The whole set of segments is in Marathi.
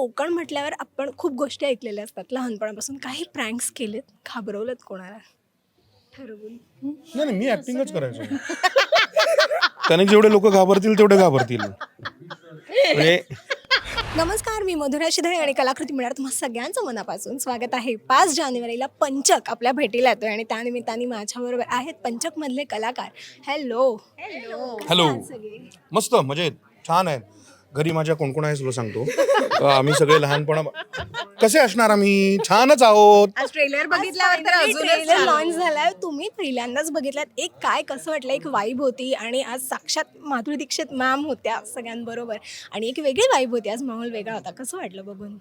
कोकण म्हटल्यावर आपण खूप गोष्टी ऐकलेल्या असतात. लहानपणापासून काही प्रँक्स केलेत घाबरवलेत कोणाला? ठरवून. नाही नाही, मी ऍक्टिंगच करायचो. त्याने जेवढे लोक घाबरतील तेवढे घाबरतील. म्हणजे नमस्कार मी मधुरा शिधळे आणि कलाकृती मिळणार तुम्हा सगळ्यांचं मनापासून. स्वागत आहे पाच जानेवारीला पंचक आपल्या भेटीला येतोय आणि त्यानिमित्ताने माझ्याबरोबर आहेत पंचकमधले कलाकार. हॅलो हॅलो हॅलो मस्त मजेत छान आहेत. घरी माझ्या कोण कोण आहे तुला सांगतो आम्ही सगळे लहानपणा कसे असणार आम्ही? छानच आहोत. आज ट्रेलर बघितल्यावर तर अजूनच छान. लॉन्च झालाय. तुम्ही पहिल्यांदाच बघितलात एक काय कसं वाटलं एक वाईब होती आणि आज साक्षात माधुरी दीक्षित मॅम होत्या सगळ्यांबरोबर. आणि एक वेगळी वाईब होती. आज माहोल वेगळा होता. कसं वाटलं बघून?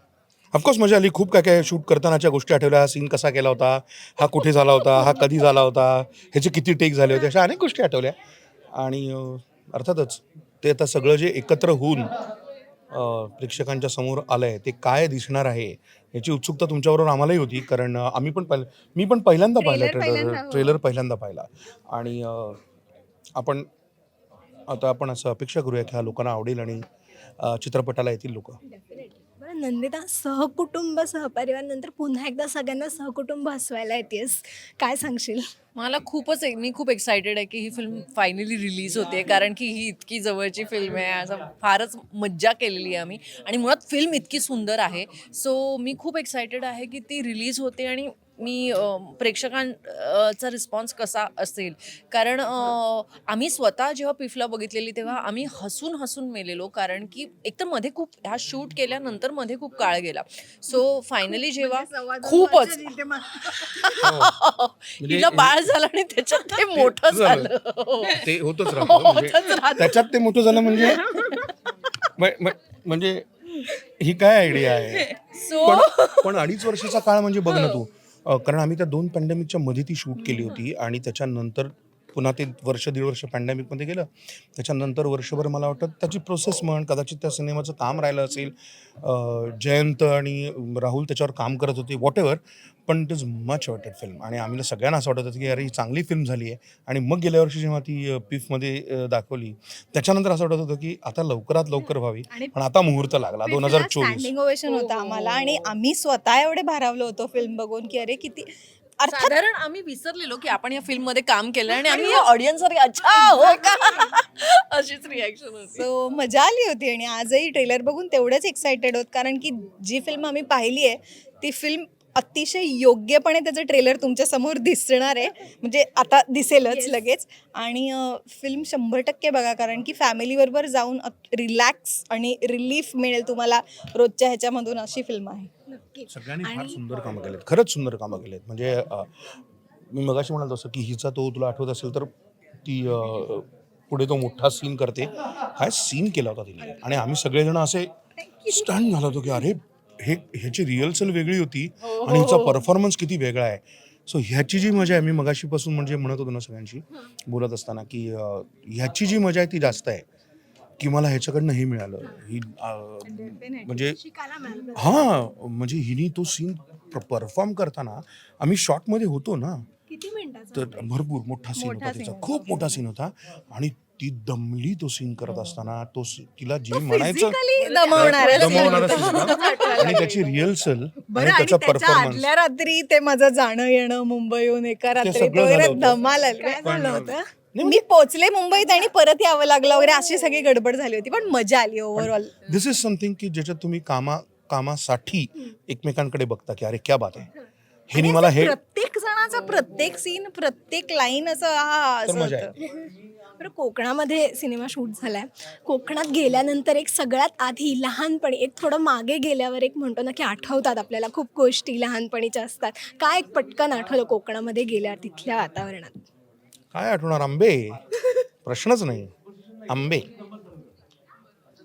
ऑफकोर्स मजा आली. खूप काय काय शूट करतानाच्या गोष्टी आठवल्या. हा सीन कसा केला होता? हा कुठे झाला होता? हा कधी झाला होता? ह्याचे किती टेक झाले होते? अशा अनेक गोष्टी आठवल्या. आणि अर्थातच ते आता सगळं जे एकत्र होऊन प्रेक्षकांच्या समोर आलं आहे ते काय दिसणार आहे याची उत्सुकता तुमच्याबरोबर आम्हालाही होती. कारण आम्ही पण पाहिलं मी पण पहिल्यांदा पाहिलं पहिल्यांदा, ट्रेलर हो. ट्रेलर पहिल्यांदा पाहिला. आणि आपण आता आपण असं अपेक्षा करूया की हा लोकांना आवडेल आणि चित्रपटाला येतील लोक. बरं नंदिता सहकुटुंब सहपरिवार नंतर पुन्हा एकदा सगळ्यांना सहकुटुंब हसवायला येतेस. काय सांगशील? मला खूपच मी खूप एक्सायटेड आहे की ही फिल्म फायनली रिलीज होते कारण की ही इतकी जवळची फिल्म आहे. असं फारच मज्जा केलेली आहे आम्ही. आणि मुळात फिल्म इतकी सुंदर आहे. सो मी खूप एक्सायटेड आहे की ती रिलीज होते आणि मी प्रेक्षकांचा रिस्पॉन्स कसा असेल? कारण आम्ही स्वतः जेव्हा पिफला बघितलेली तेव्हा आम्ही हसून हसून मेलेलो. कारण की एकतरमध्ये खूप ह्या शूट केल्यानंतरमध्ये खूप काळ गेला. सो फायनली जेव्हा दोन खूपच वर्ष जिथे मा- हिला बाळ झालं आणि त्याच्यात ते मोठं झालं. हो. ते होतच म्हणजे. त्याच्यात ते मोठं झालं म्हणजे म्हणजे ही काय आयडिया आहे? सो पण अडीच वर्षाचा काळ म्हणजे बघ ना तू. कारण आम्ही त्या दोन पॅन्डेमिकच्या मध्ये ती शूट केली होती आणि त्याच्यानंतर पुन्हा ते वर्ष दीड वर्ष पॅन्डेमिकमध्ये गेलं. त्याच्यानंतर वर्षभर मला वाटतं त्याची प्रोसेस म्हण कदाचित त्या सिनेमाचं काम राहिलं असेल जयंत आणि राहुल त्याच्यावर काम करत होते वॉट एव्हर पण it is much awaited film आणि आम्हाला सगळ्यांना असं वाटत होतं की अरे ही चांगली फिल्म झाली आहे. आणि मग गेल्या वर्षी जेव्हा ती पिफमध्ये दाखवली त्याच्यानंतर असं वाटत होतं की आता लवकरात लवकर व्हावी. पण आता मुहूर्त लागला दोन हजार चोवीस. स्टँडिंग ओवेशन होतं आम्हाला आणि आम्ही स्वतः एवढे भारावलो होतो फिल्म बघून की अरे किती अर्थात साधारण आम्ही विसरलेलो की आपण या फिल्ममध्ये काम केलं आणि आम्ही ऑडियन्स अच्छा हो का? अशीच रिॲक्शन होती. सो मजा आली होती आणि आजही ट्रेलर बघून तेवढेच एक्सायटेड होत कारण की जी फिल्म आम्ही पाहिली आहे ती फिल्म अतिशय योग्यपणे त्याचं ट्रेलर तुमच्यासमोर दिसणार आहे. म्हणजे आता दिसेलच लगेच. आणि फिल्म शंभर टक्के बघा कारण की फॅमिलीबरोबर जाऊन रिलॅक्स आणि रिलीफ मिळेल तुम्हाला रोजच्या ह्याच्यामधून अशी फिल्म आहे. सगळ्यांनी फार सुंदर कामं केलेत. खरंच सुंदर कामं केलेत. म्हणजे मी मगाशी म्हणाल तसं की हिचा तो तुला आठवत असेल तर ती पुढे तो मोठा सीन करते. काय सीन केला होता तिने. आणि आम्ही सगळेजण असे स्टन झालो होतो की अरे हे ह्याची रिहर्सल वेगळी होती आणि हिचा परफॉर्मन्स किती वेगळा आहे. सो ह्याची जी मजा आहे मी मगाशीपासून म्हणजे म्हणत होतो ना सगळ्यांशी बोलत असताना की ह्याची जी मजा आहे ती जास्त आहे की मला ह्याच्याकडनं हे मिळालं. ही. म्हणजे हा म्हणजे हिने तो सीन परफॉर्म करताना आम्ही शॉर्टमध्ये होतो ना किती मिनिटाचा तर भरपूर मोठा सीन होता तिचा खूप मोठा सीन होता. आणि ती दमली तो सीन करत असताना तो सी- तिला जे म्हणायचं Physically दमवणारा scene दमवणारा होता. scene होता. आणि त्याची रिहर्सल आणि बरं आणि त्याचा त्याच्या परफॉर्मन्स आदल्या रात्री ते माझं जाणं येणं मुंबईहून एका रात्रीत सगळं वगैरे झालं होतं. धमाल आली. काय झालं होतं. मी पोचले मुंबईत आणि परत यावं लागलं वगैरे अशी सगळी गडबड झाली होती पण मजा आली ओव्हरऑल दिस इज समथिंग की ज्याच्यात तुम्ही कामा कामासाठी एकमेकांकडे बघता की अरे क्या बात आहे. हे मला हे प्रत्येक जणाचा प्रत्येक सीन प्रत्येक लाईन असं हा तर असं मजा होतं. बरं कोकणामध्ये सिनेमा शूट झालाय. कोकणात गेल्यानंतर एक सगळ्यात आधी लहानपणी एक थोडं मागे गेल्यावर एक म्हणतो ना की आठवतात आपल्याला खूप गोष्टी लहानपणीच्या असतात. काय एक पटकन आठवलं कोकणामध्ये गेल्यावर तिथल्या वातावरणात? काय आठवणार? आंबे. प्रश्नच नाही. आंबे.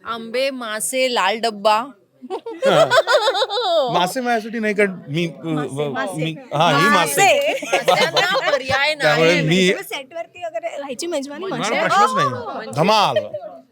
आंबे मासे लाल डब्बा. मासे माझ्यासाठी नाही कारण मी मी हा ही मासे. पर्याय त्यामुळे नाही मी सेटवरती वगैरे राहायची मेजवानी मला मजा. प्रश्नच नाही. धमाल.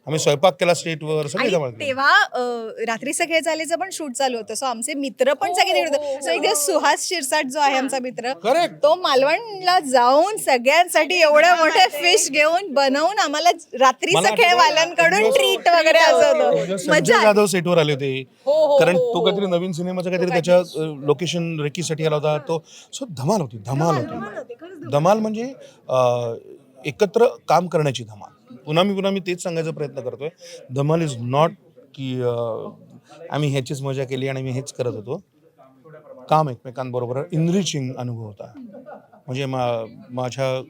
आम्ही स्वयंपाक केला स्टेटवर सगळे आणि धमाल केली. तेव्हा अं, रात्री सगळे चालेचं पण शूट चालू होतं. सो आमचे मित्र पण सगळे तिकडे होते. सो एक दिवस सुहास शिरसाट जो आहे आमचा मित्र Correct. तो मालवणला जाऊन सगळ्यांसाठी एवढे मोठे फिश घेऊन बनवून आम्हाला रात्री मला सगळे आठवतं, वाल्यांकडून एक दिवस- ट्रीट वगैरे असं होतं. दिवस मजा संजय जाधव सेटवर आले होते. हो, कारण हो, तो हो. काहीतरी नवीन सिनेमाचा काहीतरी त्याच्या लोकेशन रेकीसाठी आला होता. तो सो धमाल होती धमाल होती. धमाल म्हणजे अं, एकत्र काम करण्याची धमाल. पुन्हा मी पुन्हा मी तेच सांगायचा प्रयत्न करतोय. धमाल इज नॉट की आम्ही ह्याचीच मजा केली आणि मी हेच करत होतो. काम एकमेकांबरोबर इनरिचिंग अनुभव होता. म्हणजे मा माझ्या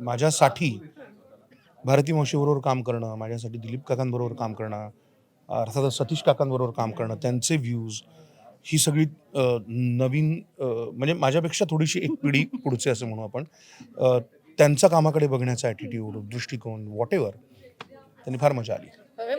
माझ्यासाठी भारती मावशीबरोबर काम करणं माझ्यासाठी दिलीप काकांबरोबर काम करणं अर्थातच सतीश काकांबरोबर काम करणं त्यांचे व्ह्यूज ही सगळी नवीन म्हणजे माझ्यापेक्षा थोडीशी एक पिढी पुढचे असं म्हणू आपण. त्यांचा कामाकडे बघण्याचा ॲटिट्यूड दृष्टिकोन वॉट एव्हर त्यांनी फार मजा आली.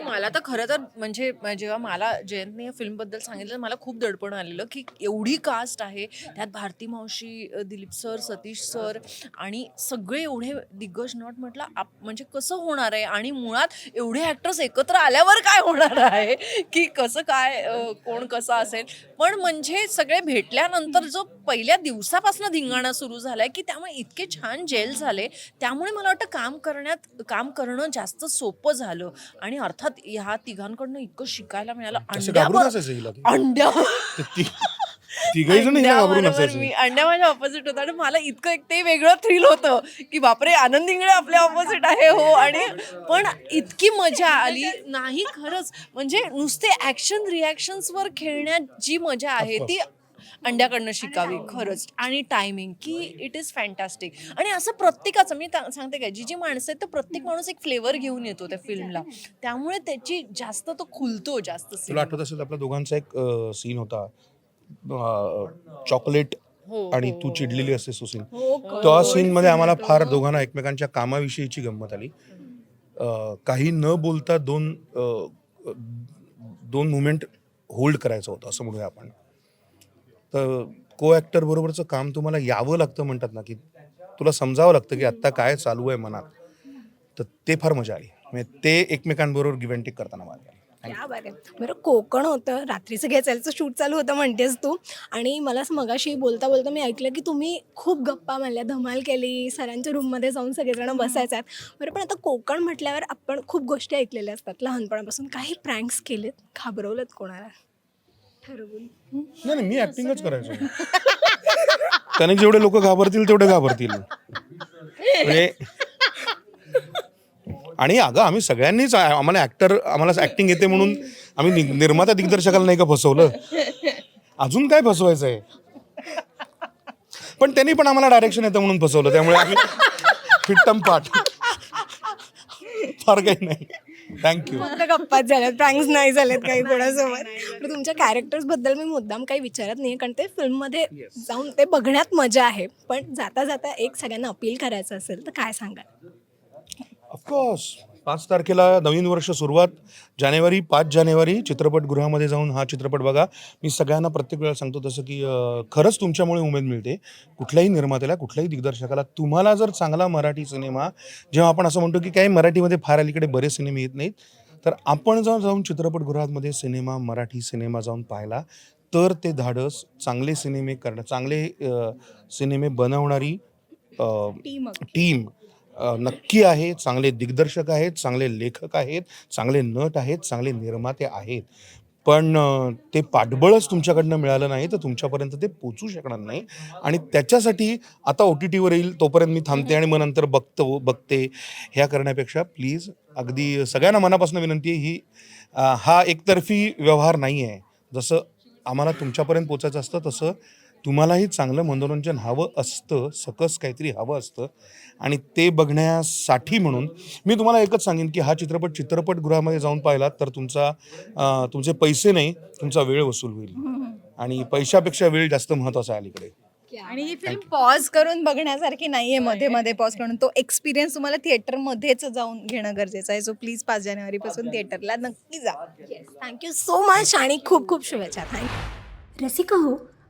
मला तर खरं तर म्हणजे जेव्हा मला जयंतने या फिल्मबद्दल सांगितलं मला खूप दडपण आलेलं की एवढी कास्ट आहे. त्यात भारती मावशी दिलीप सर सतीश सर आणि सगळे एवढे दिग्गज नट म्हटलं आप म्हणजे कसं होणार आहे? आणि मुळात एवढे ॲक्टर्स एकत्र आल्यावर काय होणार आहे? की कसं काय कोण कसं असेल? पण म्हणजे सगळे भेटल्यानंतर जो पहिल्या दिवसापासून धिंगाणा सुरू झालाय की त्यामुळे इतके छान जेल झाले त्यामुळे मला वाटतं काम करण्यात काम करणं जास्त सोपं झालं. आणि अर्थात ह्या तिघांकडनं इतकं शिकायला मिळालं. अंड्यावर मी अंड्या माझ्या ऑपोजिट होता आणि मला इतकं एक ते वेगळं थ्रिल होतं की बापरे आनंद इंगळे आपल्या ऑपोजिट आहे हो. आणि पण इतकी मजा आली. नाही खरंच. म्हणजे नुसते ऍक्शन रिॲक्शन्सवर खेळण्यात जी मजा आहे ती अंड्याकडनं शिकावी खरंच. आणि टायमिंग की इट इज फॅन्टॅस्टिक आणि असं प्रत्येकाचं मी सांगते काय जी जी माणसं आहेत तर प्रत्येक माणूस एक फ्लेवर घेऊन येतो त्या फिल्मला त्यामुळे त्याची जास्त तो खुलतो जास्त तुला. आठवत असेल आपल्या दोघांचा एक सीन होता. चॉकलेट हो, आणि हो, तू हो. चिडलेली असते सुसीन हो, त्या सीन मध्ये आम्हाला फार दोघांना एकमेकांच्या कामाविषयीची गंमत आली. काही न बोलता दोन दोन मुमेंट होल्ड करायचं होतं असं म्हणूया आपण. तर को ॲक्टर बरोबरचं काम तुम्हाला यावं लागतं म्हणतात ना की तुला समजावं लागतं की आत्ता काय चालू आहे मनात. तर ते फार मजा आली. म्हणजे ते एकमेकांबरोबर गिव्ह टेक करताना मजा आली. आहे बरं कोकण होतं रात्रीचं घ्यायचं शूट चालू होतं म्हणतेस तू. आणि मला मगाशी बोलता बोलता मी ऐकलं की तुम्ही खूप गप्पा मारल्या धमाल केली सरांच्या रूममध्ये जाऊन सगळेजण बसायच्यात बरं पण आता कोकण म्हटल्यावर आपण खूप गोष्टी ऐकलेल्या असतात. लहानपणापासून काही प्रँक्स केलेत घाबरवलेत कोणाला? ठरवून. नाही नाही मी ऍक्टिंगच करायचो. त्याने जेवढे लोक घाबरतील तेवढे घाबरतील. म्हणजे आणि अगं आम्ही सगळ्यांनीच आ- आम्हाला ऍक्टर आम्हाला ऍक्टिंग येते म्हणून आम्ही नि- निर्माता दिग्दर्शकाला नाही का फसवलं? अजून काय फसवायचं आहे पण त्यांनी पण आम्हाला डायरेक्शन येतं म्हणून फसवलं त्यामुळे आम्ही फिट्टम पाठ. फार काही नाही. थँक्यू फक्त गप्पाच झाल्यात प्रँक्स नाही झालेत काही कोणासोबत. पण तुमच्या कॅरेक्टर्सबद्दल मी मुद्दाम काही विचारत नाही कारण ते फिल्ममध्ये जाऊन ते बघण्यात मजा आहे. पण जाता जाता एक सगळ्यांना अपील करायचं असेल तर काय सांगाल? ऑफकोर्स पाच तारखेला नवीन वर्ष सुरुवात. जानेवारी पाच जानेवारी चित्रपटगृहामध्ये जाऊन हा चित्रपट बघा. मी सगळ्यांना प्रत्येक वेळा सांगतो तसं की खरंच तुमच्यामुळे उमेद मिळते. कुठल्याही निर्मात्याला कुठल्याही दिग्दर्शकाला तुम्हाला जर चांगला मराठी सिनेमा जेव्हा आपण असं म्हणतो की काही मराठीमध्ये फार अलीकडे बरेच सिनेमे येत नाहीत तर आपण जर जाऊन चित्रपटगृहामध्ये सिनेमा मराठी सिनेमा जाऊन पाहिला तर ते धाडस चांगले सिनेमे करणं चांगले सिनेमे बनवणारी टीम नक्की आहे चांगले दिग्दर्शक आहेत चांगले लेखक आहेत चांगले नट आहेत चांगले निर्माते आहेत. पण ते पाठबळच तुमच्याकडनं मिळालं नाही तर तुमच्यापर्यंत ते पोचू शकणार नाही. आणि त्याच्यासाठी आता ओ टी टीवर येईल तोपर्यंत मी थांबते आणि मग नंतर बघतो बघते. ह्या करण्यापेक्षा प्लीज अगदी सगळ्यांना मनापासून विनंती आहे ही हा एकतर्फी व्यवहार नाही आहे जसं आम्हाला तुमच्यापर्यंत पोचायचं असतं तसं तुम्हालाही चांगलं मनोरंजन हवं असतं सकस काहीतरी हवं असतं. आणि ते बघण्यासाठी म्हणून मी तुम्हाला एकच सांगेन की हा चित्रपट चित्रपटगृहामध्ये जाऊन पाहिलात तर तुमचा तुमचे पैसे नाही तुमचा वेळ वसूल होईल. आणि पैशापेक्षा वेळ जास्त महत्त्वाचा आहे अलीकडे. आणि ही फिल्म पॉज करून बघण्यासारखी नाहीये मध्ये मध्ये पॉज करून. तो एक्सपिरियन्स तुम्हाला थिएटरमध्येच जाऊन घेणं गरजेचं आहे. सो प्लीज पाच जानेवारीपासून थिएटरला नक्की जा. थँक्यू सो मच आणि खूप खूप शुभेच्छा. थँक्यू रसिका हो